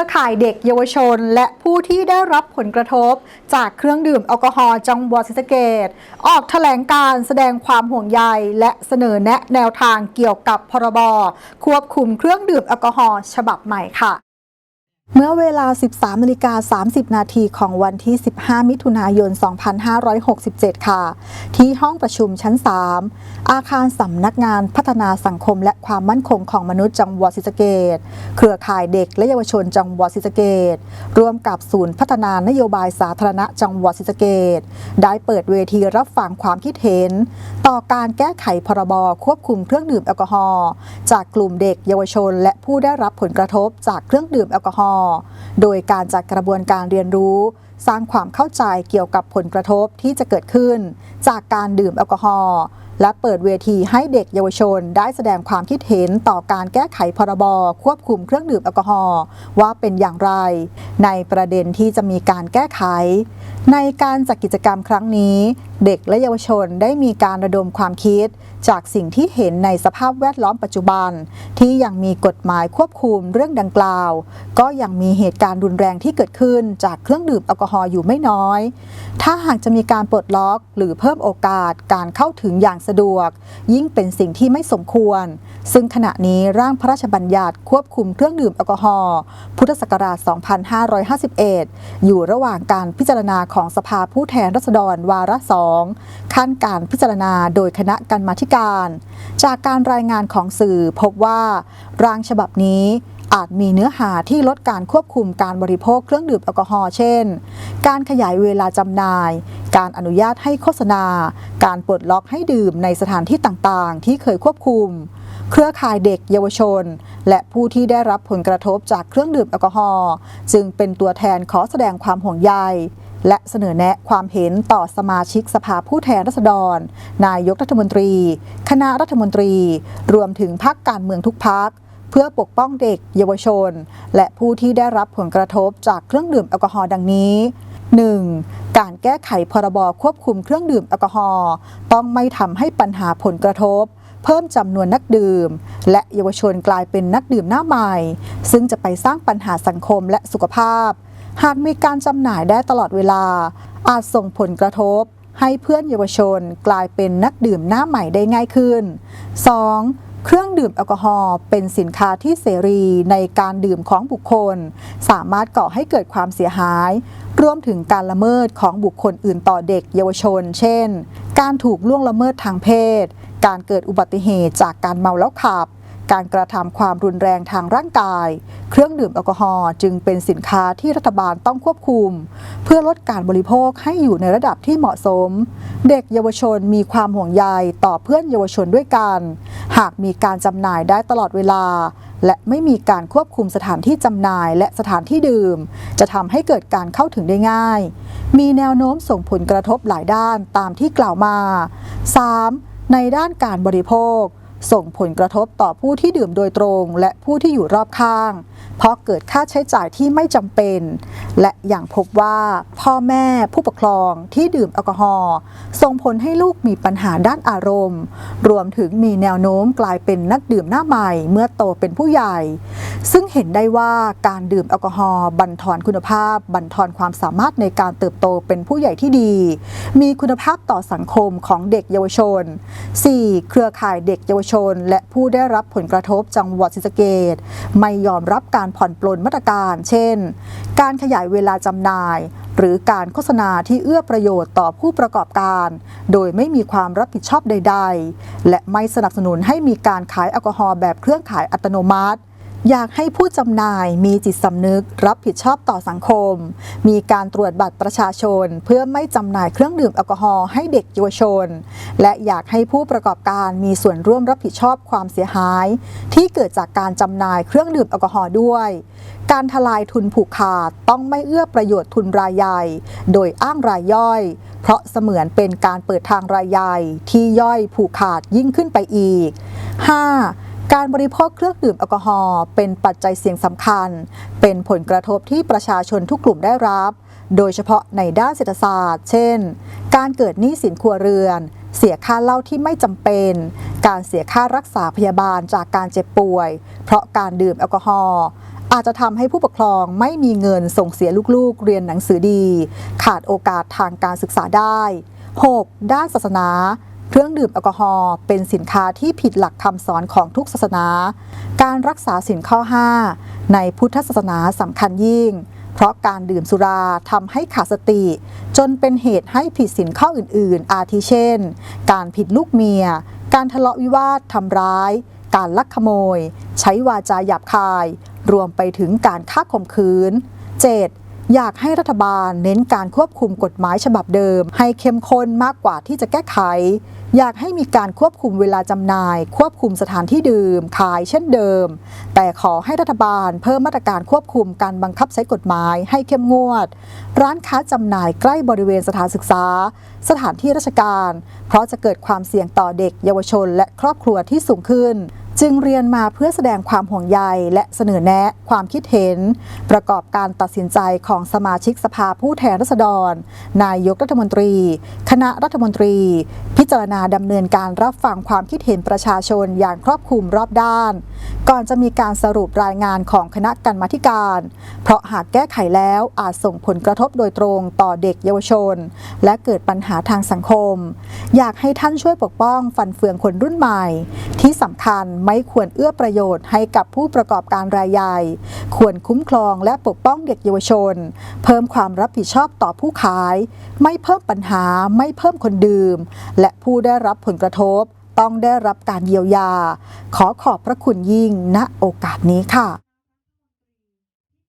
รือข่ายเด็กเยาวชน และผู้ที่ได้รับผลกระทบ จากเครื่องดื่มแอลกอฮอล์จังหวัดศรีสะเกดออกแถลงการแสดงความห่วงใยและเสนอแนะแนวทางเกี่ยวกับพรบควบคุมเครื่องดื่มแอลกอฮอล์ฉบับใหม่ค่ะ เมื่อเวลา 13นาฬิกา30 นาทีของวันที่ 15 มิถุนายน 2567 ค่ะ ที่ห้องประชุมชั้น 3 อาคารสำนักงานพัฒนาสังคมและความมั่นคงของมนุษย์จังหวัดศรีสะเกดเครือข่ายเด็กและเยาวชนจังหวัดศรีสะเกดร่วมกับศูนย์พัฒนานโยบายสาธารณะจังหวัดศรีสะเกดได้เปิดเวทีรับฟังความคิดเห็น ต่อการแก้ไขพรบควบคุมเครื่องดื่มแอลกอฮอล์จากกลุ่มเด็กเยาวชน และผู้ได้รับผลกระทบจากเครื่องดื่มแอลกอฮอล์โดยการจัดกระบวนการเรียนรู้ สร้างความเข้าใจเกี่ยวกับผลกระทบที่จะเกิดขึ้น จากการดื่มแอลกอฮอล์และเปิดเวทีให้เด็กเยาวชนได้แสดงความคิดเห็นต่อการแก้ไขพรบควบคุมเครื่องดื่มแอลกอฮอล์ว่าเป็นอย่างไร ในประเด็นที่จะมีการแก้ไขในการจัดกิจกรรมครั้งนี้ เด็กและเยาวชนได้มีการระดมความคิด จากสิ่งที่เห็นในสภาพแวดล้อมปัจจุบัน ที่ยังมีกฎหมายควบคุมเรื่องดังกล่าว ก็ยังมีเหตุการณ์รุนแรงที่เกิดขึ้นจากเครื่องดื่มแอลกอฮอล์อยู่ไม่น้อย ถ้าหากจะมีการปลดล็อก หรือเพิ่มโอกาสการเข้าถึงอย่างสะดวก ยิ่งเป็นสิ่งที่ไม่สมควร ซึ่งขณะนี้ร่างพระราชบัญญัติควบคุมเครื่องดื่มแอลกอฮอล์พุทธศักราช 2551 อยู่ระหว่างการพิจารณาของสภาผู้แทนราษฎรวาระสองขั้นการพิจารณาโดยคณะกรรมาธิการ จากการรายงานของสื่อพบว่าร่างฉบับนี้อาจมีเนื้อหาที่ลดการควบคุมการบริโภคเครื่องดื่มแอลกอฮอล์เช่น การขยายเวลาจำหน่าย การอนุญาตให้โฆษณา การปลดล็อกให้ดื่มในสถานที่ต่างๆ ที่เคยควบคุม เครือข่ายเด็กเยาวชน และผู้ที่ได้รับผลกระทบจากเครื่องดื่มแอลกอฮอล์จึงเป็นตัวแทนขอแสดงความห่วงใย และเสนอแนะความเห็นต่อสมาชิกสภาผู้แทนราษฎร นายกรัฐมนตรี คณะรัฐมนตรี รวมถึงพรรคการเมืองทุกพรรคเพื่อปกป้องเด็ก เยาวชน และผู้ที่ได้รับผลกระทบจากเครื่องดื่มแอลกอฮอล์ดังนี้ 1. การแก้ไขพรบควบคุมเครื่องดื่มแอลกอฮอล์ต้องไม่ทำให้ปัญหาผลกระทบ เพิ่มจำนวนนักดื่ม และเยาวชนกลายเป็นนักดื่มหน้าใหม่ ซึ่งจะไปสร้างปัญหาสังคมและสุขภาพ หากมีการจำหน่ายได้ตลอดเวลา อาจส่งผลกระทบ ให้เพื่อนเยาวชนกลายเป็นนักดื่มหน้าใหม่ได้ง่ายขึ้น 2. เครื่องดื่มแอลกอฮอล์เป็นสินค้าที่เสรีในการดื่มของบุคคล สามารถก่อให้เกิดความเสียหาย รวมถึงการละเมิดของบุคคลอื่นต่อเด็กเยาวชน เช่น การถูกล่วงละเมิดทางเพศ การเกิดอุบัติเหตุจากการเมาแล้วขับ การกระทำความรุนแรงทางร่างกาย เครื่องดื่มแอลกอฮอล์จึงเป็นสินค้าที่รัฐบาลต้องควบคุม เพื่อลดการบริโภคให้อยู่ในระดับที่เหมาะสม เด็กเยาวชนมีความห่วงใยต่อเพื่อนเยาวชนด้วยกัน หากมีการจำหน่ายได้ตลอดเวลา และไม่มีการควบคุมสถานที่จำหน่ายและสถานที่ดื่ม จะทำให้เกิดการเข้าถึงได้ง่าย มีแนวโน้มส่งผลกระทบหลายด้านตามที่กล่าวมา 3. ในด้านการบริโภค ส่งผลกระทบต่อผู้ที่ดื่มโดยตรงและผู้ที่อยู่รอบข้าง เพราะเกิดค่าใช้จ่ายที่ไม่จำเป็น และอย่างพบว่าพ่อแม่ผู้ปกครองที่ดื่มแอลกอฮอล์ส่งผลให้ลูกมีปัญหาด้านอารมณ์ รวมถึงมีแนวโน้มกลายเป็นนักดื่มหน้าใหม่เมื่อโตเป็นผู้ใหญ่ ซึ่งเห็นได้ว่าการดื่มแอลกอฮอล์บั่นทอนคุณภาพ บั่นทอนความสามารถในการเติบโตเป็นผู้ใหญ่ที่ดี มีคุณภาพต่อสังคมของเด็กเยาวชน 4. เครือข่ายเด็กเยาวชนและผู้ได้รับผลกระทบจังหวัดศรีสะเกดไม่ยอมรับการผ่อนปลนมาตรการ เช่น การขยายเวลาจำหน่าย หรือการโฆษณาที่เอื้อประโยชน์ต่อผู้ประกอบการ โดยไม่มีความรับผิดชอบใด ๆ และไม่สนับสนุนให้มีการขายแอลกอฮอล์แบบเครื่องขายอัตโนมัติ อยากให้ผู้จำหน่ายมีจิตสำนึกรับผิดชอบต่อสังคม มีการตรวจบัตรประชาชน เพื่อไม่จำหน่ายเครื่องดื่มแอลกอฮอล์ให้เด็กเยาวชน และอยากให้ผู้ประกอบการมีส่วนร่วมรับผิดชอบความเสียหาย ที่เกิดจากการจำหน่ายเครื่องดื่มแอลกอฮอล์ด้วย การทลายทุนผูกขาดต้องไม่เอื้อประโยชน์ทุนรายใหญ่ โดยอ้างรายย่อย เพราะเสมือนเป็นการเปิดทางรายใหญ่ที่ย่อยผูกขาดยิ่งขึ้นไปอีก 5. การบริโภคเครื่องดื่มแอลกอฮอล์เป็นปัจจัยเสี่ยงสำคัญ เป็นผลกระทบที่ประชาชนทุกกลุ่มได้รับ โดยเฉพาะในด้านเศรษฐศาสตร์ เช่น การเกิดหนี้สินครัวเรือน เสียค่าเหล้าที่ไม่จำเป็น การเสียค่ารักษาพยาบาลจากการเจ็บป่วย เพราะการดื่มแอลกอฮอล์อาจจะทำให้ผู้ปกครองไม่มีเงินส่งเสียลูกๆ เรียนหนังสือดี ขาดโอกาสทางการศึกษาได้ 6. ด้านศาสนา เครื่องดื่มแอลกอฮอล์เป็นสินค้าที่ผิดหลักคำสอนของทุกศาสนา การรักษาสินข้อ 5 ในพุทธศาสนาสำคัญยิ่ง เพราะการดื่มสุราทำให้ขาดสติ จนเป็นเหตุให้ผิดสินข้ออื่น ๆ อาทิเช่น การผิดลูกเมีย การทะเลาะวิวาททำร้าย การลักขโมย ใช้วาจาหยาบคาย รวมไปถึงการฆ่าข่มขืน 7. อยากให้รัฐบาลเน้นการควบคุมกฎหมายฉบับเดิม ให้เข้มข้นมากกว่าที่จะแก้ไข อยากให้มีการควบคุมเวลาจำหน่าย ควบคุมสถานที่ดื่ม ขายเช่นเดิม แต่ขอให้รัฐบาลเพิ่มมาตรการควบคุมการบังคับใช้กฎหมายให้เข้มงวด ร้านค้าจำหน่ายใกล้บริเวณสถานศึกษา สถานที่ราชการ เพราะจะเกิดความเสี่ยงต่อเด็กเยาวชน และครอบครัวที่สูงขึ้น จึงเรียนมาเพื่อแสดงความห่วงใยและเสนอแนะความคิดเห็น ประกอบการตัดสินใจของสมาชิกสภาผู้แทนราษฎร นายกรัฐมนตรี คณะรัฐมนตรี พิจารณาดำเนินการรับฟังความคิดเห็นประชาชนอย่างครอบคลุมรอบด้าน ก่อนจะมีการสรุปรายงานของคณะกรรมาธิการ เพราะหากแก้ไขแล้วอาจส่งผลกระทบโดยตรงต่อเด็กเยาวชน และเกิดปัญหาทางสังคม อยากให้ท่านช่วยปกป้องฟันเฟืองคนรุ่นใหม่ ที่สำคัญไม่ควรเอื้อประโยชน์ให้กับผู้ประกอบการรายใหญ่ ควรคุ้มครองและปกป้องเด็กเยาวชน เพิ่มความรับผิดชอบต่อผู้ขาย ไม่เพิ่มปัญหาไม่เพิ่มคนดื่ม และผู้ได้รับผลกระทบ ต้องได้รับการเยียวยา ขอขอบพระคุณยิ่งณโอกาสนี้ค่ะ